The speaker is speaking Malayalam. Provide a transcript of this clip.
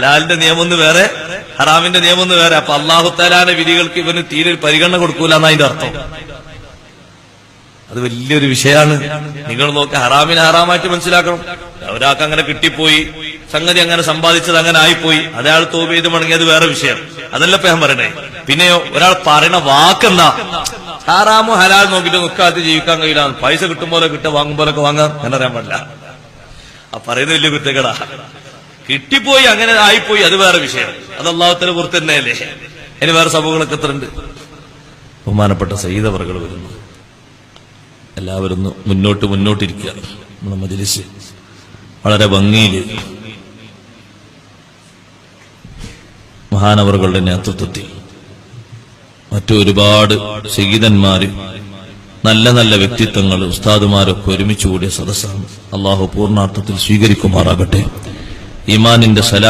ഹലാലിന്റെ നിയമം ഒന്ന് വേറെ ഹറാമിന്റെ നിയമം ഒന്ന് വേറെ. അപ്പൊ അള്ളാഹു താലാന്റെ വിധികൾക്ക് ഇവന് തീരെ പരിഗണന കൊടുക്കൂല എന്നാ അതിന്റെ അർത്ഥം. അത് വലിയൊരു വിഷയമാണ് നിങ്ങൾ നോക്കി ഹറാമിനെ ഹറാമായിട്ട് മനസ്സിലാക്കണം. ഒരാൾക്ക് അങ്ങനെ കിട്ടിപ്പോയി സംഗതി അങ്ങനെ സമ്പാദിച്ചത് അങ്ങനെ ആയിപ്പോയി. അയാൾ തോപ് ചെയ്ത് മടങ്ങിയത് വേറെ വിഷയം. അതല്ല ഇപ്പൊ ഞാൻ പറയണേ. പിന്നെയോ ഒരാൾ പറയണ വാക്കെന്താ? ഹറാമോ ഹലാൽ നോക്കിട്ട് നിൽക്കാതെ ജീവിക്കാൻ കഴിയില്ല. പൈസ കിട്ടും പോലെ കിട്ടുക വാങ്ങും പോലൊക്കെ വാങ്ങാൻ ഞാൻ അറിയാൻ പാടില്ല. ആ പറയുന്നത് വലിയ കുറ്റകളാ കിട്ടിപ്പോയി അങ്ങനെ ആയിപ്പോയി. അത് വേറെ വിഷയം. അത് അള്ളാഹുത്തിന്റെ പുറത്ത് തന്നെയല്ലേ. ഇനി വേറെ സംഭവങ്ങളൊക്കെ എത്ര ഉണ്ട് ബഹുമാനപ്പെട്ട സയ്യിദവർകൾ വരുന്നു. എല്ലാവരും മുന്നോട്ട് മുന്നോട്ടിരിക്കുക. നമ്മുടെ മജിലിസ് വളരെ ഭംഗിയിൽ മഹാനവറുകളുടെ നേതൃത്വത്തിൽ മറ്റു ഒരുപാട് നല്ല നല്ല വ്യക്തിത്വങ്ങൾ ഉസ്താദുമാരൊക്കെ ഒരുമിച്ചുകൂടിയ സദസ്സാണ്. അള്ളാഹു പൂർണാർത്ഥത്തിൽ സ്വീകരിക്കുമാറാകട്ടെ. ഈമാനിന്റെ സലാ